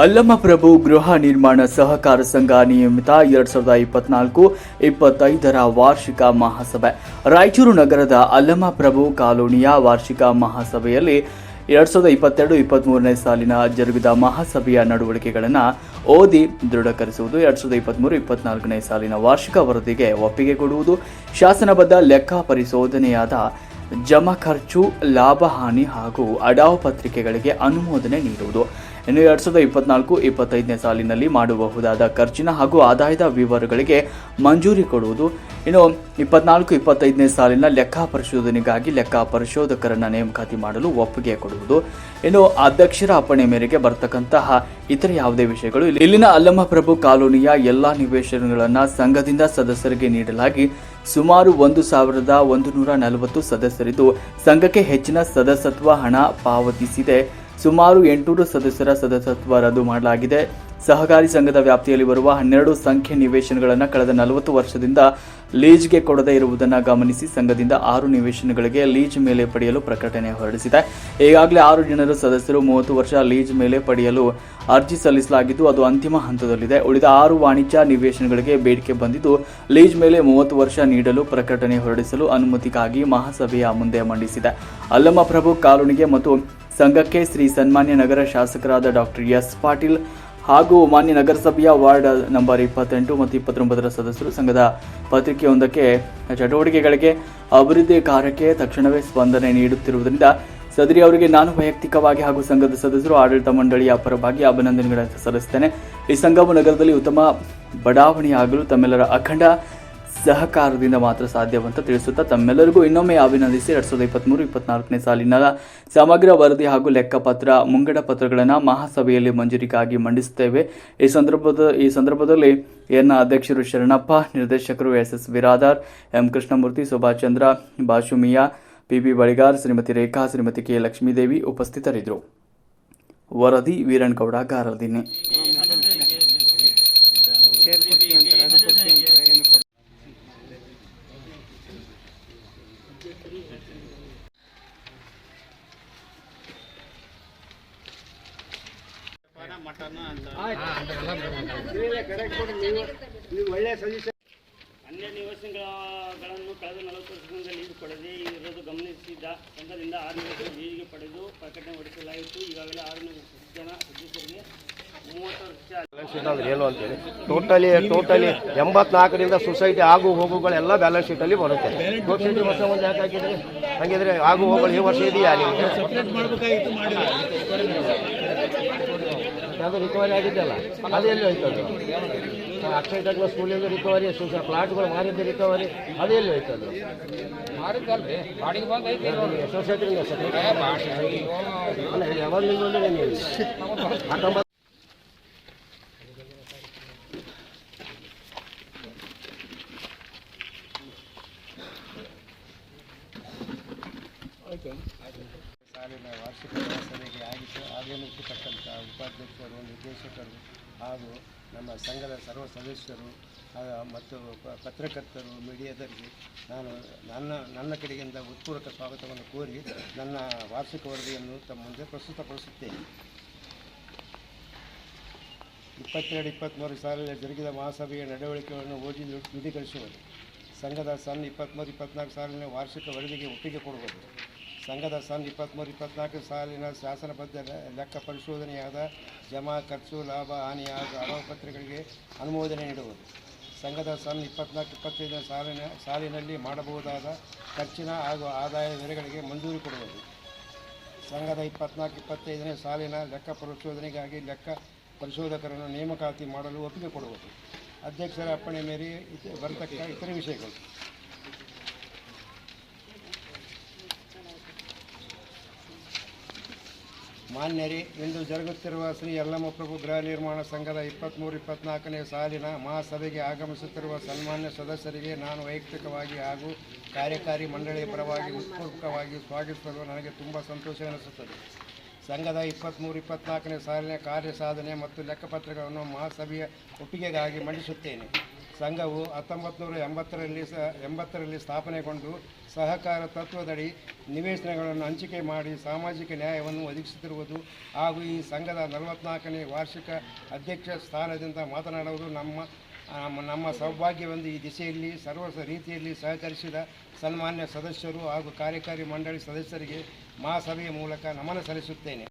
ಅಲ್ಲಮ್ಮ ಪ್ರಭು ಗೃಹ ನಿರ್ಮಾಣ ಸಹಕಾರ ಸಂಘ ನಿಯಮಿತ ಎರಡ್ ಸಾವಿರದ ಇಪ್ಪತ್ನಾಲ್ಕು, ಇಪ್ಪತ್ತೈದರ ವಾರ್ಷಿಕ ಮಹಾಸಭೆ. ರಾಯಚೂರು ನಗರದ ಅಲ್ಲಮ್ಮ ಪ್ರಭು ಕಾಲೋನಿಯ ವಾರ್ಷಿಕ ಮಹಾಸಭೆಯಲ್ಲಿ ಎರಡ್ ಸಾವಿರದ ಇಪ್ಪತ್ತೆರಡು ಇಪ್ಪತ್ತ್ಮೂರನೇ ಸಾಲಿನ ಜರುಗಿದ ಮಹಾಸಭೆಯ ನಡವಳಿಕೆಗಳನ್ನು ಓದಿ ದೃಢೀಕರಿಸುವುದು ಎರಡ್ ಸಾವಿರದ ಇಪ್ಪತ್ತ್ಮೂರು ಇಪ್ಪತ್ನಾಲ್ಕನೇ ಸಾಲಿನ ವಾರ್ಷಿಕ ವರದಿಗೆ ಒಪ್ಪಿಗೆ ಕೊಡುವುದು, ಶಾಸನಬದ್ಧ ಲೆಕ್ಕ ಪರಿಶೋಧನೆಯಾದ ಜಮಾ ಖರ್ಚು ಲಾಭ ಹಾನಿ ಹಾಗೂ ಅಡಾವು ಪತ್ರಿಕೆಗಳಿಗೆ ಅನುಮೋದನೆ ನೀಡುವುದು. ಇನ್ನು ಎರಡ್ ಸಾವಿರದ ಇಪ್ಪತ್ನಾಲ್ಕು, ಇಪ್ಪತ್ತೈದನೇ ಸಾಲಿನಲ್ಲಿ ಮಾಡಬಹುದಾದ ಖರ್ಚಿನ ಹಾಗೂ ಆದಾಯದ ವಿವರಗಳಿಗೆ ಮಂಜೂರಿ ಕೊಡುವುದು. ಇನ್ನು ಇಪ್ಪತ್ನಾಲ್ಕು, ಇಪ್ಪತ್ತೈದನೇ ಸಾಲಿನ ಲೆಕ್ಕ ಪರಿಶೋಧನೆಗಾಗಿ ಲೆಕ್ಕ ಪರಿಶೋಧಕರನ್ನು ನೇಮಕಾತಿ ಮಾಡಲು ಒಪ್ಪಿಗೆ ಕೊಡುವುದು. ಇನ್ನು ಅಧ್ಯಕ್ಷರ ಅಪ್ಪಣೆ ಮೇರೆಗೆ ಬರ್ತಕ್ಕಂತಹ ಇತರ ಯಾವುದೇ ವಿಷಯಗಳು ಇಲ್ಲಿ- ಇಲ್ಲಿನ ಅಲ್ಲಮ್ಮ ಪ್ರಭು ಕಾಲೋನಿಯ ಎಲ್ಲಾ ನಿವೇಶನಗಳನ್ನು ಸಂಘದಿಂದ ಸದಸ್ಯರಿಗೆ ನೀಡಲಾಗಿ ಸುಮಾರು ಒಂದು ಸಾವಿರದ ಒಂದು ನೂರ ನಲವತ್ತು ಸದಸ್ಯರಿದ್ದು, ಸಂಘಕ್ಕೆ ಹೆಚ್ಚಿನ ಸದಸ್ಯತ್ವ ಹಣ ಪಾವತಿಸಿದೆ. ಸುಮಾರು ಎಂಟುನೂರು ಸದಸ್ಯರ ಸದಸ್ಯತ್ವ ರದ್ದು ಮಾಡಲಾಗಿದೆ. ಸಹಕಾರಿ ಸಂಘದ ವ್ಯಾಪ್ತಿಯಲ್ಲಿ ಬರುವ ಹನ್ನೆರಡು ಸಂಖ್ಯೆ ನಿವೇಶನಗಳನ್ನು ಕಳೆದ ನಲವತ್ತು ವರ್ಷದಿಂದ ಲೀಜ್ಗೆ ಕೊಡದೇ ಇರುವುದನ್ನು ಗಮನಿಸಿ ಸಂಘದಿಂದ ಆರು ನಿವೇಶನಗಳಿಗೆ ಲೀಜ್ ಮೇಲೆ ಪಡೆಯಲು ಪ್ರಕಟಣೆ ಹೊರಡಿಸಿದೆ. ಈಗಾಗಲೇ ಆರು ಜನರು ಸದಸ್ಯರು ಮೂವತ್ತು ವರ್ಷ ಲೀಜ್ ಮೇಲೆ ಪಡೆಯಲು ಅರ್ಜಿ ಸಲ್ಲಿಸಲಾಗಿದ್ದು, ಅದು ಅಂತಿಮ ಹಂತದಲ್ಲಿದೆ. ಉಳಿದ ಆರು ವಾಣಿಜ್ಯ ನಿವೇಶನಗಳಿಗೆ ಬೇಡಿಕೆ ಬಂದಿದ್ದು, ಲೀಜ್ ಮೇಲೆ ಮೂವತ್ತು ವರ್ಷ ನೀಡಲು ಪ್ರಕಟಣೆ ಹೊರಡಿಸಲು ಅನುಮತಿಗಾಗಿ ಮಹಾಸಭೆಯ ಮುಂದೆ ಮಂಡಿಸಿದೆ. ಅಲ್ಲಮ್ಮ ಪ್ರಭು ಕಾಲೋನಿಗೆ ಮತ್ತು ಸಂಘಕ್ಕೆ ಶ್ರೀ ಸನ್ಮಾನ್ಯ ನಗರ ಶಾಸಕರಾದ ಡಾಕ್ಟರ್ ಎಸ್ ಪಾಟೀಲ್ ಹಾಗೂ ಮಾನ್ಯ ನಗರಸಭೆಯ ವಾರ್ಡ್ ನಂಬರ್ ಇಪ್ಪತ್ತೆಂಟು ಮತ್ತು ಇಪ್ಪತ್ತೊಂಬತ್ತರ ಸದಸ್ಯರು ಸಂಘದ ಪತ್ರಿಕೆಯೊಂದಕ್ಕೆ ಚಟುವಟಿಕೆಗಳಿಗೆ ಅಭಿವೃದ್ಧಿ ಕಾರ್ಯಕ್ಕೆ ತಕ್ಷಣವೇ ಸ್ಪಂದನೆ ನೀಡುತ್ತಿರುವುದರಿಂದ ಸದರಿ ಅವರಿಗೆ ನಾನು ವೈಯಕ್ತಿಕವಾಗಿ ಹಾಗೂ ಸಂಘದ ಸದಸ್ಯರು ಆಡಳಿತ ಮಂಡಳಿಯ ಪರವಾಗಿ ಅಭಿನಂದನೆಗಳನ್ನು ಸಲ್ಲಿಸುತ್ತೇನೆ. ಈ ಸಂಘವು ನಗರದಲ್ಲಿ ಉತ್ತಮ ಬಡಾವಣೆಯಾಗಲು ತಮ್ಮೆಲ್ಲರ ಅಖಂಡ ಸಹಕಾರದಿಂದ ಮಾತ್ರ ಸಾಧ್ಯವಂತ ತಿಳಿಸುತ್ತಾ ತಮ್ಮೆಲ್ಲರಿಗೂ ಇನ್ನೊಮ್ಮೆ ಅಭಿನಂದಿಸಿ ಎರಡ್ ಸಾವಿರದ ಇಪ್ಪತ್ತ್ಮೂರು ಇಪ್ಪತ್ನಾಲ್ಕನೇ ಸಾಲಿನ ಸಮಗ್ರ ವರದಿ ಹಾಗೂ ಲೆಕ್ಕಪತ್ರ ಮುಂಗಡ ಪತ್ರಗಳನ್ನು ಮಹಾಸಭೆಯಲ್ಲಿ ಮಂಜೂರಿಗಾಗಿ ಮಂಡಿಸುತ್ತೇವೆ. ಈ ಸಂದರ್ಭದ, ಈ ಸಂದರ್ಭದಲ್ಲಿ ಎನ್ ಅಧ್ಯಕ್ಷರು ಶರಣಪ್ಪ, ನಿರ್ದೇಶಕರು S S Biradar M Krishnamurthy Subhash Chandra P PB Baligar, Shrimati Rekha, Shrimati K Lakshmidevi ಉಪಸ್ಥಿತರಿದ್ದರು. ವರದಿ ವೀರಣ್ಗೌಡ ನಿವಾಸಿಗಳನ್ನು ಕಳೆದ ನಲವತ್ತು ವರ್ಷದಿಂದ ಲೀಸ್ ಪಡೆದೇ ಇರೋದು ಗಮನಿಸಿದ್ದ ಸಂಘದಿಂದ ಆರು ನಿವಾಸಿಗಳು ಪಡೆದು ಪ್ರಕಟಣೆ ಹೊರಡಿಸಲಾಯಿತು. ಈಗಾಗಲೇ ಆರು ಜನ ಸದಸ್ಯರಿಗೆ ಶೀಟ್ ಏನು ಅಂತೇಳಿ. ಟೋಟಲಿ ಟೋಟಲಿ ಎಂಬತ್ನಾಲ್ಕರಿಂದ ಸೊಸೈಟಿ ಆಗು ಹೋಗುಗಳೆಲ್ಲ ಬ್ಯಾಲೆನ್ಸ್ ಶೀಟಲ್ಲಿ ಬರುತ್ತೆ. ಸೊಸೈಟಿ ಹೊಸ ಒಂದು ಯಾಕೆ ಹಾಕಿದ್ರೆ? ಹಂಗಿದ್ರೆ ಆಗು ಹೋಗುಗಳು ಈ ವರ್ಷ ಇದೆಯಾ ನಿಮಗೆ? ಅದು ರಿಕವರಿ ಆಗಿದ್ದಲ್ಲ ಅದು ಎಲ್ಲಿ ಹೋಯ್ತು ಅದು ಅಕ್ಷಯ ತಜ್ಞ ಸ್ಕೂಲಿಂದ ರಿಕವರಿ ಪ್ಲಾಟ್ಗಳು ಮಾರಿದ್ದ ರಿಕವರಿ ಅದು ಎಲ್ಲಿ ಹೋಯ್ತು ಅದು ಸೊಸೈಟಿಯಿಂದ ಅಲ್ಲ ಯಾವಾಗಲಿಂದ ನೀವು ಹತ್ತೊಂಬತ್ತು ಸಾಲಿನ ವಾರ್ಷಿಕ ಆಗಿತ್ತು ಆಗಮಿಸತಕ್ಕಂಥ ಉಪಾಧ್ಯಕ್ಷರು, ನಿರ್ದೇಶಕರು ಹಾಗೂ ನಮ್ಮ ಸಂಘದ ಸರ್ವ ಸದಸ್ಯರು ಮತ್ತು ಪತ್ರಕರ್ತರು ಮೀಡಿಯಾದವರಿಗೆ ನಾನು ನನ್ನ ನನ್ನ ಕಡೆಯಿಂದ ಉತ್ಪೂರಕ ಸ್ವಾಗತವನ್ನು ಕೋರಿ ನನ್ನ ವಾರ್ಷಿಕ ವರದಿಯನ್ನು ತಮ್ಮ ಮುಂದೆ ಪ್ರಸ್ತುತಪಡಿಸುತ್ತೇನೆ. ಇಪ್ಪತ್ತೆರಡು ಇಪ್ಪತ್ತ್ಮೂರು ಸಾಲಿನಲ್ಲಿ ಜರುಗಿದ ಮಹಾಸಭೆಯ ನಡವಳಿಕೆಗಳನ್ನು ಓದಿ ದೃಢೀಕರಿಸುವುದು ಸಂಘದ ಸನ್ ಇಪ್ಪತ್ತ್ಮೂರು ಇಪ್ಪತ್ನಾಲ್ಕು ಸಾಲಿನ ವಾರ್ಷಿಕ ವರದಿಗೆ ಒಪ್ಪಿಗೆ ಕೊಡುವುದು. ಸಂಘದ ಸನ್ ಇಪ್ಪತ್ತ್ಮೂರು ಇಪ್ಪತ್ನಾಲ್ಕು ಸಾಲಿನ ಶಾಸನಬದ್ಧ ಲೆಕ್ಕ ಪರಿಶೋಧನೆಯಾದ ಜಮಾ, ಖರ್ಚು, ಲಾಭ, ಹಾನಿ ಹಾಗೂ ಪತ್ರಗಳಿಗೆ ಅನುಮೋದನೆ ನೀಡುವುದು. ಸಂಘದ ಸನ್ ಇಪ್ಪತ್ನಾಲ್ಕು, ಇಪ್ಪತ್ತೈದನೇ ಸಾಲಿನ, ಸಾಲಿನಲ್ಲಿ ಮಾಡಬಹುದಾದ ಖರ್ಚಿನ ಹಾಗೂ ಆದಾಯ ಬೆಲೆಗಳಿಗೆ ಮಂಜೂರು ಕೊಡುವುದು. ಸಂಘದ ಇಪ್ಪತ್ನಾಲ್ಕು, ಇಪ್ಪತ್ತೈದನೇ ಸಾಲಿನ ಲೆಕ್ಕ ಪರಿಶೋಧನೆಗಾಗಿ ಲೆಕ್ಕ ಪರಿಶೋಧಕರನ್ನು ನೇಮಕಾತಿ ಮಾಡಲು ಒಪ್ಪಿಗೆ ಕೊಡುವುದು. ಅಧ್ಯಕ್ಷರ ಅಪ್ಪಣೆ ಇತ- ಬರತಕ್ಕ ಇತರೆ ವಿಷಯಗಳು. ಮಾನ್ಯರೇ, ಇಂದು ಜರುಗುತ್ತಿರುವ ಶ್ರೀ ಯಲ್ಲಮ್ಮ ಪ್ರಭು ಗೃಹ ನಿರ್ಮಾಣ ಸಂಘದ ಇಪ್ಪತ್ತ್ಮೂರು ಇಪ್ಪತ್ನಾಲ್ಕನೇ ಸಾಲಿನ ಮಹಾಸಭೆಗೆ ಆಗಮಿಸುತ್ತಿರುವ ಸನ್ಮಾನ್ಯ ಸದಸ್ಯರಿಗೆ ನಾನು ವೈಯಕ್ತಿಕವಾಗಿ ಹಾಗೂ ಕಾರ್ಯಕಾರಿ ಮಂಡಳಿಯ ಪರವಾಗಿ ಉತ್ಪೂರ್ವಕವಾಗಿ ಸ್ವಾಗತಿಸಲು ನನಗೆ ತುಂಬ ಸಂತೋಷ ಎನಿಸುತ್ತದೆ. ಸಂಘದ ಇಪ್ಪತ್ತ್ಮೂರು ಇಪ್ಪತ್ನಾಲ್ಕನೇ ಸಾಲಿನ ಕಾರ್ಯ ಸಾಧನೆ ಮತ್ತು ಲೆಕ್ಕಪತ್ರಗಳನ್ನು ಮಹಾಸಭೆಯ ಒಪ್ಪಿಗೆಗಾಗಿ ಮಂಡಿಸುತ್ತೇನೆ. ಸಂಘವು ಹತ್ತೊಂಬತ್ತು ನೂರ ಎಂಬತ್ತರಲ್ಲಿ ಸ, ಎಂಬತ್ತರಲ್ಲಿ ಸ್ಥಾಪನೆಗೊಂಡು ಸಹಕಾರ ತತ್ವದಡಿ ನಿವೇಶನಗಳನ್ನು ಹಂಚಿಕೆ ಮಾಡಿ ಸಾಮಾಜಿಕ ನ್ಯಾಯವನ್ನು ಒದಗಿಸುತ್ತಿರುವುದು ಹಾಗೂ ಈ ಸಂಘದ ನಲವತ್ನಾಲ್ಕನೇ ವಾರ್ಷಿಕ ಅಧ್ಯಕ್ಷ ಸ್ಥಾನದಿಂದ ಮಾತನಾಡುವುದು ನಮ್ಮ, ನಮ್ಮ- ಸೌಭಾಗ್ಯವೆಂದು ಈ ದಿಸೆಯಲ್ಲಿ ಸರ್ವ ರೀತಿಯಲ್ಲಿ ಸಹಕರಿಸಿದ ಸನ್ಮಾನ್ಯ ಸದಸ್ಯರು ಹಾಗೂ ಕಾರ್ಯಕಾರಿ ಮಂಡಳಿ ಸದಸ್ಯರಿಗೆ ಮಹಾಸಭೆಯ ಮೂಲಕ ನಮನ ಸಲ್ಲಿಸುತ್ತೇನೆ.